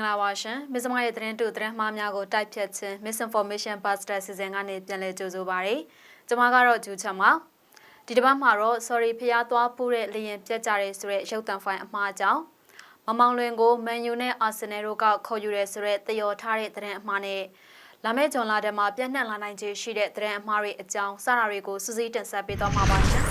င်္ဂလာပါရှင်မစ္စမရဲ့သတင်းတူသတင်းမှားများကိုတိုက်ဖြတ်ခြင်း misinformation buster စီစဉ်ကနေပြန်လည်ကြိုဆိုပါရစေကျွန်မကတော့ဂျူချမ်ပါဒီတစ်ပတ်မှာတော့ sorry ဖျားသွားပူတဲ့လေရင်ပြက်ကြရဲဆိုတဲ့ရုပ်သံဖိုင်အမှားကြောင့်မမောင်လွင်ကိုမန်ယူနဲ့အာဆင်နယ်တို့ကခေါ်ယူရဲဆိုတဲ့တယောထားတဲ့သတင်းအမှားနဲ့လာမယ့်ဂျွန်လာထဲမှာပြန့်နှံ့လာနိုင်ခြေရှိတဲ့သတင်းအမှားတွေအကြောင်းစတာတွေကိုစူးစီးတင်ဆက်ပေးသွားမှာပါရှင်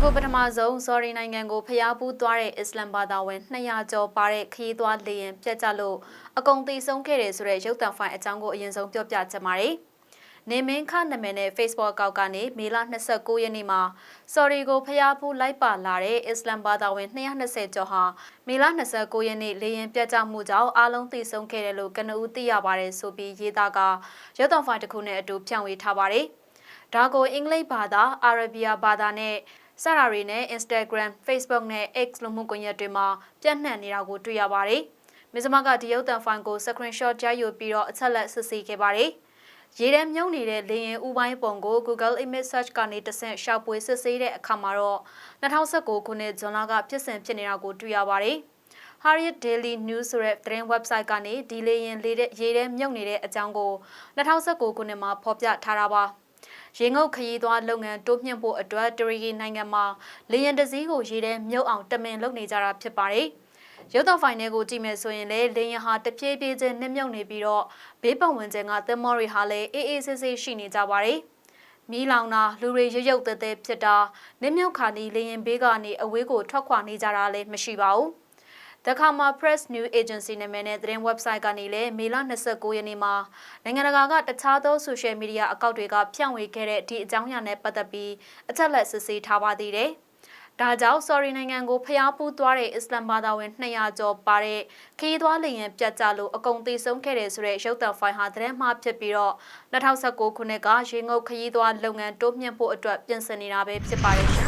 အခုပထမဆုံး sorry နိုင်ငံကိုဖျားပူးသွားတဲ့အစ္စလမ်ဘာသာဝင်200ကျော်ပါတဲ့ခရီးသွားလေရင်ပြက်ကြလို့အကုန်တည်ဆုံးခဲ့တယ်ဆိုတဲ့ရုပ်သံဖိုင်အကြောင်းကိုအရင်ဆုံးပြောပြချင်ပါတယ်။နေမင်းခနာမည်နဲ့ Facebook အကောင့်ကနေမေလ29ရက်နေ့မှာ sorry ကိုဖျားပူးလိုက်ပါလာတဲ့အစ္စလမ်ဘာသာဝင်220ကျော်ဟာမေလ29ရက်နေ့လေရင်ပြက်ကြမှုကြောင့်အားလုံးတည်ဆုံးခဲ့တယ်လို့ကနဦးသိရပါတယ်ဆိုပြီးရေးသားကရုပ်သံဖိုင်တစ်ခုနဲ့အတူဖြန့်ဝေထားပါတယ်။ဒါကိုအင်္ဂလိပ်ဘာသာအာရဗီယာဘာသာနဲ့ စတာတွေနဲ့ Instagram, Facebook နဲ့ X လူမှုကွန်ရက်တွေမှာပြန့်နှံ့နေတာကိုတွေ့ရပါတယ်။မစ္စမကဒီရုပ်သံဖိုင်ကို screenshot ကြယူပြီးတော့အချက်လက်စစ်ဆေးခဲ့ပါတယ်။ရေထဲမြုပ်နေတဲ့လေရင်ဥပိုင်းပုံကို Google Image Search ကနေတဆင့်ရှာဖွေစစ်ဆေးတဲ့အခါမှာတော့2019ခုနှစ်ဇွန်လကဖြစ်စဉ်ဖြစ်နေတာကိုတွေ့ရပါတယ်။ Harriet Daily News ဆိုတဲ့သတင်း website ကနေဒီလေရင်လေတဲ့ရေထဲမြုပ်နေတဲ့အကြောင်းကို2019ခုနှစ်မှာဖော်ပြထားတာပါ။ ရေငုပ်ခရီးသွားလုပ်ငန်းတိုးမြှင့်ဖို့အတွက်တရီနိုင်ငံမှာလေယာဉ်တစ်စီးကိုရေထဲမြုပ်အောင်တမင်လုပ်နေကြတာဖြစ်ပါတယ်။ရုပ်တော်ဖိုင်တွေကိုကြည့်မယ်ဆိုရင်လေလေယာဉ်ဟာတပြေးပြေးချင်းနှမြုပ်နေပြီးတော့ဘေးပတ်ဝန်းကျင်ကသင်္ဘောတွေဟာလည်းအေးအေးဆေးဆေးရှိနေကြပါတယ်။မီးလောင်တာလူတွေရုပ်ရုပ်သေးသေးဖြစ်တာနှမြုပ်ခါနီလေရင်ဘေးကနေအဝေးကိုထွက်ခွာနေကြတာလည်းမရှိပါဘူး။ The Khama Press News Agency နာမည်နဲ့သတင်း website ကနေလည်းမေလ29ရက်နေ့မှာနိုင်ငံတကာကတခြားသော social media အကောင့်တွေကဖြန့်ဝေခဲ့တဲ့ဒီအကြောင်းအရာနဲ့ပတ်သက်ပြီးအချက်လက်စစ်ဆေးထားပါသေးတယ်။ဒါကြောင့် sorry နိုင်ငံကိုဖျားပူးသွားတဲ့အစ္စလမ်ဘာသာဝင်200ကျော်ပါတဲ့ခရီးသွားလေယာဉ်ပြတ်ကျလို့အကုန်သေဆုံးခဲ့တဲ့ဆိုတဲ့ရုပ်သံဖိုင်ဟာသတင်းမှားဖြစ်ပြီးတော့2019ခုနှစ်ကရေငုပ်ခရီးသွားလုပ်ငန်းတိုးမြင့်ဖို့အတွက်ပြင်ဆင်နေတာပဲဖြစ်ပါတယ်ရှင်။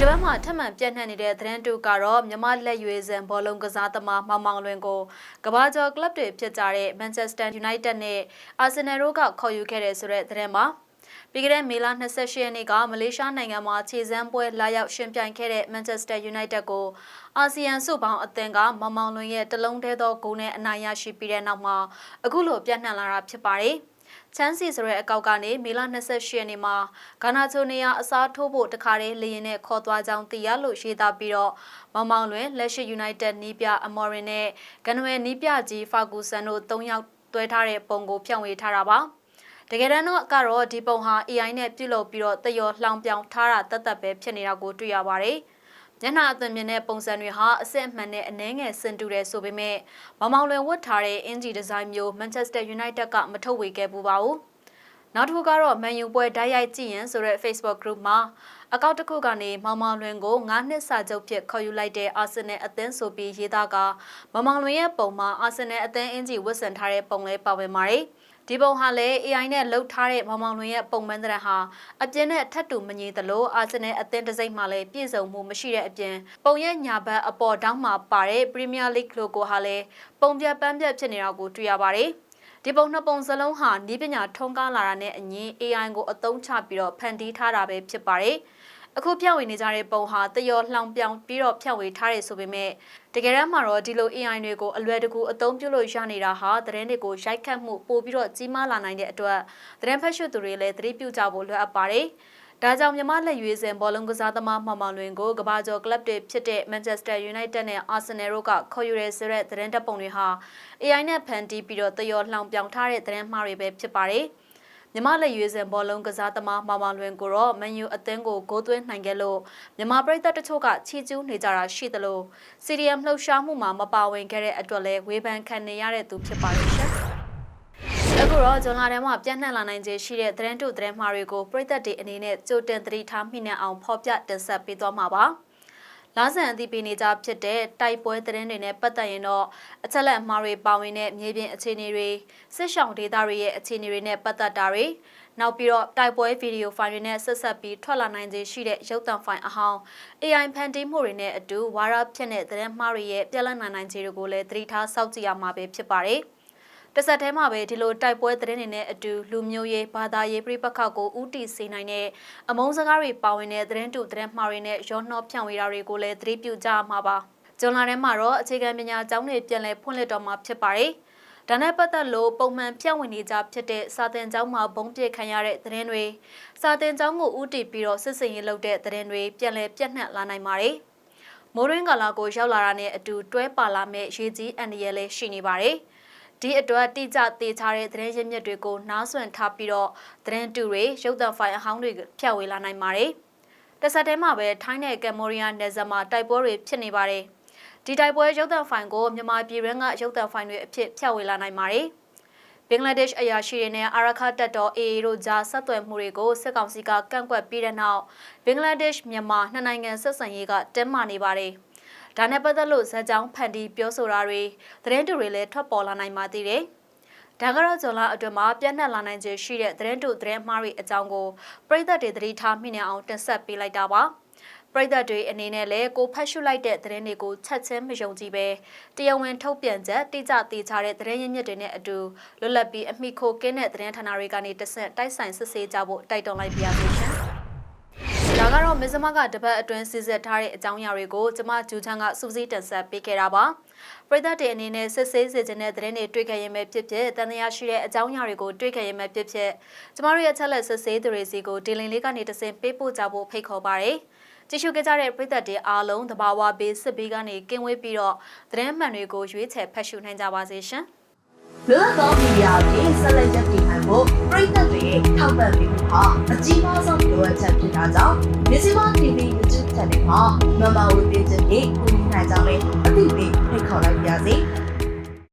ဒီတစ်ပတ်မှာထပ်မံပြန့်နှံ့နေတဲ့သတင်းတူကတော့မြမလက်ရွေးစံဘောလုံးကစားသမားမောင်မောင်လွင်ကိုကဘာကျော်ကလပ်တွေဖြစ်ကြတဲ့ Manchester United နဲ့ Arsenal တို့ကခေါ်ယူခဲ့တဲ့ဆိုတဲ့သတင်းပါပြီးခဲ့တဲ့မေလ28ရက်နေ့ကမလေးရှားနိုင်ငံမှာခြေစမ်းပွဲလာရောက်ရှင်ပြိုင်ခဲ့တဲ့ Manchester United ကိုအာဆီယံစုပေါင်းအသင်းကမမောင်လွင်ရဲ့တလုံးသေးသောဂိုးနဲ့အနိုင်ရရှိပြီးတဲ့နောက်မှာအခုလိုပြန့်နှံ့လာတာဖြစ်ပါတယ်။ ချမ်းစီဆိုတဲ့အကောက်ကနေမေလ28ရက်နေ့မှာဂါနာချိုနေယာအစားထိုးဖို့တခါတည်းလေရင်နဲ့ခေါ်သွားကြောင်းသိရလို့ရေးသားပြီးတော့မောင်မောင်လွင်လက်ရှိ United နီးပြအမော်ရင်နဲ့ဂနွယ်နီးပြကြီးဖာဂူဆန်တို့၃ယောက်တွဲထားတဲ့ပုံကိုဖြန့်ဝေထားတာပါတကယ်တမ်းတော့ကတော့ဒီပုံဟာ AI နဲ့ပြုလုပ်ပြီးတော့တယောလှောင်ပြောင်ထားတာတတ်တတ်ပဲဖြစ်နေတာကိုတွေ့ရပါတယ်။ မျက်နှာအသွင်မြင်တဲ့ပုံစံတွေဟာအစစ်အမှန်နဲ့အနှဲငယ်ဆင်တူတယ်ဆိုပေမဲ့မမောင်လွင်ဝတ်ထားတဲ့အင်ဂျီဒီဇိုင်းမျိုး Manchester United ကမထုတ်ဝေခဲ့ဘူးပါဘူး။နောက်တစ်ခုကတော့ Man U ပွဲဓာတ်ရိုက်ကြည့်ရင်ဆိုတဲ့ Facebook group မှာအကောင့်တစ်ခုကနေမောင်မောင်လွင်ကို9နှစ်စာချုပ်ဖြစ်ခေါ်ယူလိုက်တဲ့အာဆင်နယ်အသင်းဆိုပြီးရေးသားကမောင်မောင်လွင်ရဲ့ပုံမှာအာဆင်နယ်အသင်းအင်ဂျီဝတ်ဆင်ထားတဲ့ပုံလေးပါဝင်ပါတယ်။ ဒီပုံဟာလည်း AI နဲ့လှုပ်ထားတဲ့မောင်မောင်လွင်ရဲ့ပုံမှန်တဲ့ဟာအပြင်းနဲ့ထပ်တူမညီသလိုအာဆင်နယ်အသင်းတစိမ့်မှလည်းပြည့်စုံမှုမရှိတဲ့အပြင်ပုံရဲ့ညာဘက်အပေါ်တောင်းမှာပါတဲ့ Premier League logo ဟာလည်းပုံပြပန်းပြဖြစ်နေတာကိုတွေ့ရပါတယ်ဒီပုံနှစ်ပုံစလုံးဟာဤပညာထုံးကားလာတာနဲ့အညီ AI ကိုအသုံးချပြီးတော့ဖန်တီးထားတာပဲဖြစ်ပါတယ်။ အခုဖြန့်ဝေနေကြတဲ့ပုံဟာတယောလှောင်ပြောင်ပြီးတော့ဖြန့်ဝေထားတယ်ဆိုပေမဲ့တကယ်တမ်းမှာတော့ဒီလို AI တွေကိုအလွယ်တကူအသုံးပြုလို့ရနေတာဟာသတင်းတွေကိုရိုက်ခတ်မှုပို့ပြီးတော့ကြီးမားလာနိုင်တဲ့အတွက်သတင်းဖတ်ရှုသူတွေလည်းသတိပြုကြဖို့လိုအပ်ပါတယ်။ဒါကြောင့်မြန်မာလက်ရွေးစင်ဘောလုံးကစားသမားမှောင်မောင်လွင်ကိုကဘာကျော်ကလပ်တွေဖြစ်တဲ့ Manchester United နဲ့ Arsenal တို့ကခေါ်ယူရဲဆိုတဲ့သတင်းတပ်ပုံတွေဟာ AI နဲ့ဖန်တီးပြီးတော့တယောလှောင်ပြောင်ထားတဲ့သတင်းမှားတွေပဲဖြစ်ပါတယ်။ မြမလက်ရွေးစံဘောလုံးကစားသမားမောင်မောင်လွင်ကိုတော့မန်ယူအသင်းကိုဂိုးသွင်းနိုင်ခဲ့လို့မြမပရိသတ်တချို့ကချီးကျူးနေကြတာရှိသလိုစီရီယမ်လှုပ်ရှားမှုမှာမပါဝင်ခဲ့တဲ့အတွက်လည်းဝေဖန်ခံနေရတဲ့သူဖြစ်ပါတယ်ရှင်။အခုတော့ဂျွန်လာထဲမှာပြန့်နှံ့လာနိုင်ခြေရှိတဲ့သတင်းတုသတင်းမှားတွေကိုပြည်သက်တွေအနေနဲ့ကြိုတင်သတိထားမိနေအောင်ဖော်ပြတင်ဆက်ပေးသွားမှာပါ။ လာဆန်အသိပေးနေကြဖြစ်တဲ့တိုက်ပွဲသတင်းတွေနဲ့ပတ်သက်ရင်တော့အချက်လက်အမှားတွေပါဝင်တဲ့မြေပြင်အခြေအနေတွေစစ်ဆောင်ဒေတာတွေရဲ့အခြေအနေတွေနဲ့ပတ်သက်တာတွေနောက်ပြီးတော့တိုက်ပွဲဗီဒီယိုဖိုင်တွေနဲ့ဆက်ဆက်ပြီးထွက်လာနိုင်ခြေရှိတဲ့ရုပ်သံဖိုင်အဟောင်း AI ဖန်တီးမှုတွေနဲ့အတူဝါရဖြစ်တဲ့သတင်းမှားတွေရဲ့ပြက်လက်နိုင်နိုင်ခြေတွေကိုလည်းသတိထားစောင့်ကြည့်ရမှာပဲဖြစ်ပါတယ်။ တဆက်တည်းမှာပဲဒီလိုတိုက်ပွဲသတင်းတွေနဲ့အတူလူမျိုးရေးဘာသာရေးပြိပခါကိုဥတီစေနိုင်တဲ့အမုန်းစကားတွေပါဝင်တဲ့သတင်းတူသတင်းမှားတွေနဲ့ရောနှောဖြန့်ဝေတာတွေကိုလည်းသတိပြုကြမှာပါဇွန်လထဲမှာတော့အခြေခံပညာကျောင်းတွေပြန်လည်ဖွင့်လှစ်တော့မှာဖြစ်ပါတယ်။ဒါနဲ့ပတ်သက်လို့ပုံမှန်ပြန့်ဝင်နေကြဖြစ်တဲ့စာသင်ကျောင်းမှာဘုံပြစ်ခံရတဲ့သတင်းတွေစာသင်ကျောင်းကိုဥတီပြီးတော့စစ်စင်ရေးလုပ်တဲ့သတင်းတွေပြန်လည်ပြန့်နှံ့လာနိုင်ပါတယ်။မိုးရင်းကာလာကိုရောက်လာတာနဲ့အတူတွဲပါလာမဲ့ရေကြီးအန်ဒီရဲလည်းရှိနေပါတယ်။ ဒီအတွက်တိကျသေးချတဲ့သတင်းရင်းမြစ်တွေကိုနားဆွင့်ထားပြီးတော့သတင်းတူတွေရုပ်သံဖိုင်အဟောင်းတွေဖြန့်ဝေလာနိုင်ပါတယ်။တစ်ဆက်တည်းမှာပဲထိုင်းနဲ့ကမ်ဘောဒီးယားနယ်စပ်မှာတိုက်ပွဲတွေဖြစ်နေပါတယ်။ဒီတိုက်ပွဲရုပ်သံဖိုင်ကိုမြန်မာပြည်ရင်းကရုပ်သံဖိုင်တွေအဖြစ်ဖြန့်ဝေလာနိုင်ပါတယ်။ဘင်္ဂလားဒေ့ရှ်အရာရှိတွေနဲ့အာရခတပ်တော် AA တို့ကြားဆက်သွယ်မှုတွေကိုစစ်ကောင်စီကကန့်ကွက်ပြီးတဲ့နောက်ဘင်္ဂလားဒေ့ရှ်မြန်မာနှစ်နိုင်ငံဆက်ဆံရေးကတင်းမာနေပါတယ်။ ဒါနဲ့ပတ်သက်လို့ဇက်ကြောင်းဖန်တီးပြောဆိုတာတွေသတင်းတူတွေလည်းထွက်ပေါ်လာနိုင်ပါသေးတယ်။ဒါကတော့ဇွန်လအတွင်းမှာပြန့်နှံ့လာနိုင်ခြေရှိတဲ့သတင်းတူသတင်းမှားတွေအကြောင်းကိုပြည်သက်တွေသတိထားမိနေအောင်တင်ဆက်ပေးလိုက်တာပါ။ပြည်သက်တွေအနေနဲ့လည်းကိုဖတ်ရှုလိုက်တဲ့သတင်းတွေကိုချက်ချင်းမယုံကြည်ပဲတရားဝင်ထုတ်ပြန်ချက်တိကျသေးချတဲ့သတင်းရင်းမြစ်တွေနဲ့အတူလွတ်လပ်ပြီးအမိခိုကင်းတဲ့သတင်းဌာနတွေကနေတဆင့်တိုက်ဆိုင်စစ်ဆေးကြဖို့တိုက်တွန်းလိုက်ပါရစေရှင်။ ဒါကတော့မစ္စမကတပတ်အတွင်းစစ်ဆက်ထားတဲ့အကြောင်းအရာတွေကိုကျမဂျူချန်ကစူးစီးတင်ဆက်ပေးခဲ့တာပါ။ပြည်သက်တွေအနေနဲ့စစ်ဆေးစေခြင်းတဲ့သတင်းတွေတွေ့ခဲ့ရင်ပဲဖြစ်ဖြစ်တန်တရားရှိတဲ့အကြောင်းအရာတွေကိုတွေ့ခဲ့ရင်ပဲဖြစ်ဖြစ်ကျမတို့ရဲ့ချက်လက်စစ်ဆေးသူတွေစီကိုဒီလင်လေးကနေတဆင့်ပေးပို့ကြဖို့ဖိတ်ခေါ်ပါရစေ။ကြည့်ရှုခဲ့ကြတဲ့ပရိသတ်တွေအားလုံးတဘာဝဘေးစစ်ဘေးကနေကင်းဝေးပြီးတော့သတင်းမှန်တွေကိုရွေးချယ်ဖတ်ရှုနိုင်ကြပါစေရှင်။ လွတ်သောမီဒီယာကိုဆက်လက်ရပ်တည်နိုင်ဖို့ပရိသတ်တွေထောက်ပံ့ပေးမှုဟာအကြီးမားဆုံးလိုအပ်ချက်ဖြစ်တာကြောင့်မြစီမ TV YouTube Channel မှာမမဝေပေးခြင်းဖြင့်ကူညီနိုင်ကြမယ်အသိပေးဖိတ်ခေါ်လိုက်ပါရစေ။